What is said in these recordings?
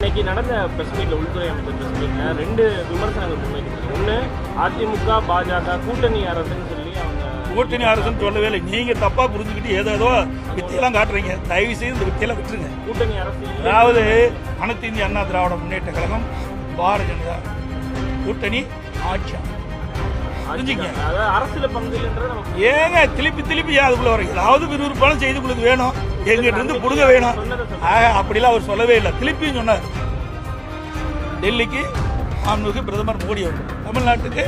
இன்னைக்கு நடந்த பிரஸ் மீட்ல உள்துறை அமைச்சர் பிரஸ் மீட்ல ரெண்டு விமர்சனங்கள் முன்வைக்கிறாங்க ஒண்ணு அதிமுக பாஜக கூட்டணி அரசுன்னு சொல்லி அவங்க கூட்டணி அரசுன்னு சொல்லவே இல்லை. நீங்க தப்பா புரிஞ்சுக்கிட்டு ஏதோ ஏதோ வித்தியெல்லாம் காட்டுறீங்க. தயவு செய்து இந்த வித்தியெல்லாம் விட்டுருங்க. கூட்டணி அரசு அதாவது அனைத்து இந்திய அண்ணா திராவிட முன்னேற்ற கழகம் பாரதிய ஜனதா கூட்டணி ஆட்சி புரிஞ்சுங்க அதாவது அரசுல பங்கு இல்லைன்றது நமக்கு ஏங்க திருப்பி திருப்பி அதுக்குள்ள வர ஏதாவது விறுவிறுப்பான செய்தி உங்களுக்கு வேணும். எங்கிட்ட இருந்து புடுங்க வேணும். அப்படிலாம் அவர் சொல்லவே இல்லை. திருப்பியும் சொன்னார். டெல்லிக்கு மாண்புமிகு பிரதமர் மோடி அவர்கள். தமிழ்நாட்டுக்கு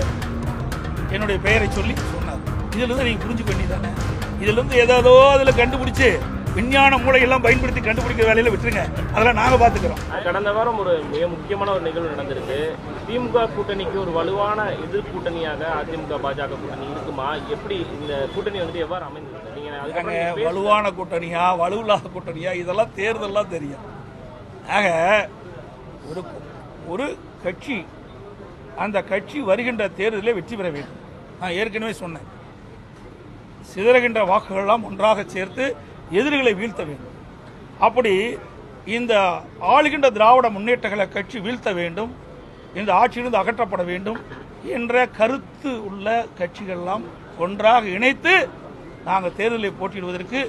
என்னுடைய பெயரை சொல்லி சொன்னார். இதுல இருந்து நீங்க புரிஞ்சுக்க வேண்டியதானே இதுல இருந்து ஏதாவது அதுல கண்டுபிடிச்சு விஞ்ஞான மூளையெல்லாம் பயன்படுத்தி கண்டுபிடிக்கிற வேலையில விட்டுருங்க. அதெல்லாம் நாங்க பாத்துக்கிறோம். கடந்த வாரம் ஒரு மிக முக்கியமான ஒரு நிகழ்வு நடந்திருக்கு. திமுக கூட்டணிக்கு ஒரு வலுவான எதிர் கூட்டணியாக அதிமுக பாஜக கூட்டணி இருக்குமா? எப்படி இந்த கூட்டணி வந்துட்டு எவ்வாறு அமைந்தது நீங்க வலுவான கூட்டணியா வலுவில்லாத கூட்டணியா? இதெல்லாம் தேர்தல்லாம் தெரியும். ஆக ஒரு ஒரு கட்சி அந்த கட்சி வருகின்ற தேர்தலில் வெற்றி பெற வேண்டும். நான் ஏற்கனவே சொன்னேன். சிதறுகின்ற வாக்குகளெல்லாம் ஒன்றாக சேர்த்து எதிரிகளை வீழ்த்த வேண்டும். அப்படி இந்த ஆளுகின்ற திராவிட முன்னேற்ற கழக கட்சி வீழ்த்த வேண்டும். இந்த ஆட்சியிலிருந்து அகற்றப்பட வேண்டும் என்ற கருத்து உள்ள கட்சிகளெல்லாம் ஒன்றாக இணைத்து நாங்கள் தேர்தலில் போட்டியிடுவதற்கு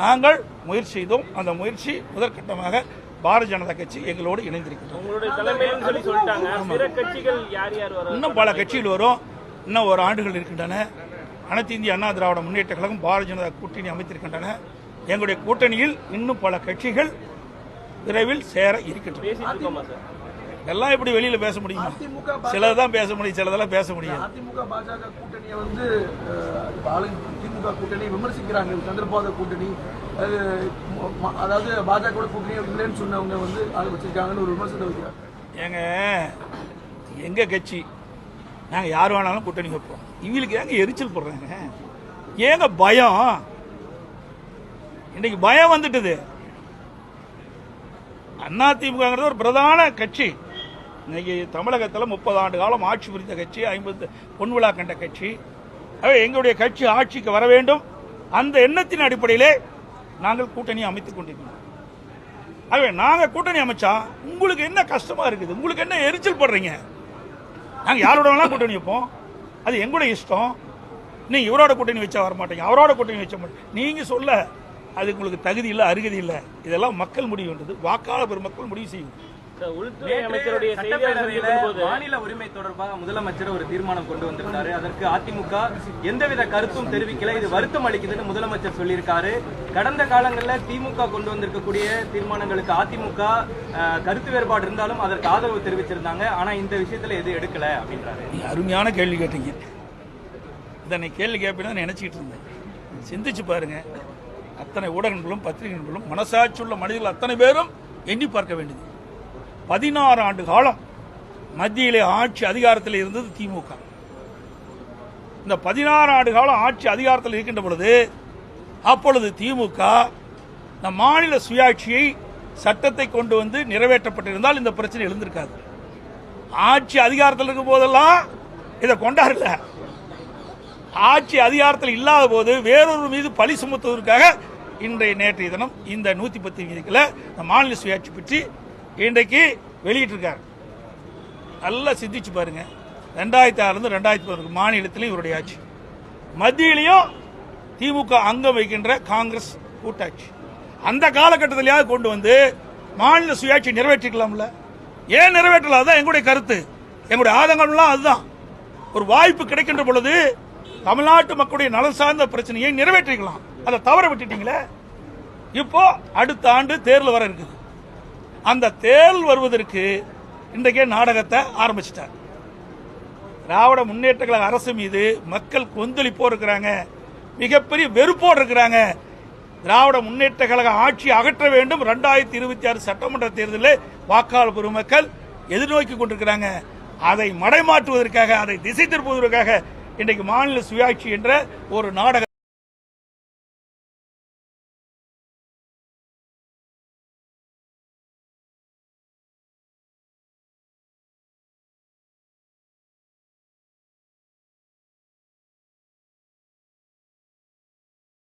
நாங்கள் முயற்சி செய்தோம். அந்த முயற்சி முதற்கட்டமாக பாரதிய ஜனதா கட்சி எங்களோடு இணைந்திருக்கின்றோம் இன்னும் பல கட்சிகள் வரும். இன்னும் ஒரு ஆண்டுகள் இருக்கின்றன. அனைத்து இந்திய அண்ணா திராவிட முன்னேற்ற கழகம் பாரதிய ஜனதா கூட்டணி அமைத்திருக்கின்றன. எங்களுடைய கூட்டணியில் இன்னும் பல கட்சிகள் விரைவில் சேர இருக்கின்றன. எல்லாம் எப்படி வெளியில பேச முடியுமா? சிலதான் பேச முடியும் சிலதெல்லாம் பேச முடியாது. அதிமுக பாஜக கூட்டணியை வந்து திமுக கூட்டணி விமர்சிக்கிறாங்க. சந்திரபாத கூட்டணி அதாவது பாஜக கூட்டணி இல்லைன்னு சொன்னவங்க வந்து அதை வச்சிருக்காங்கன்னு ஒரு விமர்சனம் வைக்கிறாங்க. ஏங்க எங்க கட்சி? நாங்க யார் வேணாலும் கூட்டணி வைப்போம். இவங்களுக்கு ஏங்க எரிச்சல் போடுறாங்க? ஏங்க பயம்? இன்னைக்கு பயம் வந்துட்டுது. அதிமுகங்கிறது ஒரு பிரதான கட்சி. இன்னைக்கு தமிழகத்தில் முப்பது ஆண்டு காலம் ஆட்சி புரிந்த கட்சி ஐம்பது பொன்விழா கண்ட கட்சி. ஆகவே எங்களுடைய கட்சி ஆட்சிக்கு வர வேண்டும். அந்த எண்ணத்தின் அடிப்படையிலே நாங்கள் கூட்டணி அமைத்துக் கொண்டிருக்கிறோம். ஆகவே நாங்கள் கூட்டணி அமைச்சா உங்களுக்கு என்ன கஷ்டமா இருக்குது? உங்களுக்கு என்ன எரிச்சல் படுறீங்க? நாங்கள் யாரோட வேணாலும் கூட்டணி வைப்போம்? அது எங்களுடைய இஷ்டம். நீங்கள் இவரோட கூட்டணி வச்சா வர மாட்டீங்க அவரோட கூட்டணி வச்ச மாட்டேங்க. நீங்கள் சொல்ல அது உங்களுக்கு தகுதி இல்லை அருகதி இல்லை. இதெல்லாம் மக்கள் முடிவு என்றது. வாக்காளர் பெருமக்கள் முடிவு செய்யும். மாநில உரிமை தொடர்பாக முதலமைச்சர் ஒரு தீர்மானம் கொண்டு வந்திருந்தாரு. அதற்கு அதிமுக எந்தவித கருத்தும் தெரிவிக்கல. இது வருத்தம் அளிக்குதுன்னு முதலமைச்சர் சொல்லியிருக்காரு. கடந்த காலங்களில் திமுக கொண்டு வந்திருக்கக்கூடிய தீர்மானங்களுக்கு அதிமுக கருத்து வேறுபாடு இருந்தாலும் அதற்கு ஆதரவு தெரிவிச்சிருந்தாங்க. ஆனா இந்த விஷயத்துல எது எடுக்கல அப்படின்றாரு. அருமையான கேள்வி கேட்டீங்க. இதனை கேள்வி கேட்பேன்னு நினைச்சிட்டு இருந்தேன். சிந்திச்சு பாருங்க. அத்தனை ஊடகங்களும் பத்திரிகைகளும் மனசாட்சியுள்ள மனிதர்கள் அத்தனை பேரும் எண்ணி பார்க்க வேண்டியது. பதினாறு ஆண்டு காலம் மத்தியிலே ஆட்சி அதிகாரத்தில் இருந்தது திமுக. இந்த பதினாறு ஆண்டு காலம் ஆட்சி அதிகாரத்தில் இருக்கின்ற பொழுது அப்பொழுது திமுக இந்த மாநில சுயாட்சியை சட்டத்தை கொண்டு வந்து நிறைவேற்றப்பட்டிருந்தால் இந்த பிரச்சனை எழுந்திருக்காது. ஆட்சி அதிகாரத்தில் இருக்கும் போதெல்லாம் இதை கொண்டாடல. ஆட்சி அதிகாரத்தில் இல்லாத போது வேறொரு மீது பழி சுமத்துவதற்காக இன்றைய நேற்றைய தினம் இந்த நூத்தி பத்து விதிகளை இந்த மாநில சுயாட்சி பற்றி இன்றைக்கு வெளியிட்டிருக்காரு. நல்லா சிந்திச்சு பாருங்க. ரெண்டாயிரத்தி ஆறுலேருந்து ரெண்டாயிரத்தி பதினொன்று மாநிலத்திலையும் இவருடைய ஆட்சி. மத்தியிலையும் திமுக அங்கம் வைக்கின்ற காங்கிரஸ் கூட்டாட்சி. அந்த காலகட்டத்திலேயாவது கொண்டு வந்து மாநில சுயாட்சி நிறைவேற்றிக்கலாம்ல? ஏன் நிறைவேற்றலாம்? அதுதான் எங்களுடைய கருத்து. எங்களுடைய ஆதங்கம்லாம் அதுதான். ஒரு வாய்ப்பு கிடைக்கின்ற பொழுது தமிழ்நாட்டு மக்களுடைய நலன் சார்ந்த பிரச்சனையை நிறைவேற்றிக்கலாம் அதை தவற விட்டுட்டீங்களே? இப்போ அடுத்த ஆண்டு தேர்தல் வர இருக்குது. அந்த தேர்தல் வருவதற்கு இன்றைக்கே நாடகத்தை ஆரம்பிச்சிட்டார். திராவிட முன்னேற்ற கழக அரசு மீது மக்கள் கொந்தளிப்போடு இருக்கிறாங்க. மிகப்பெரிய வெறுப்போடு இருக்கிறாங்க. திராவிட முன்னேற்ற கழக ஆட்சி அகற்ற வேண்டும். ரெண்டாயிரத்தி இருபத்தி ஆறு சட்டமன்ற தேர்தலில் வாக்காளர் பெருமக்கள் எதிர்நோக்கி கொண்டிருக்கிறாங்க. அதை மடைமாற்றுவதற்காக அதை திசை திருப்புவதற்காக இன்றைக்கு மாநில சுயாட்சி என்ற ஒரு நாடக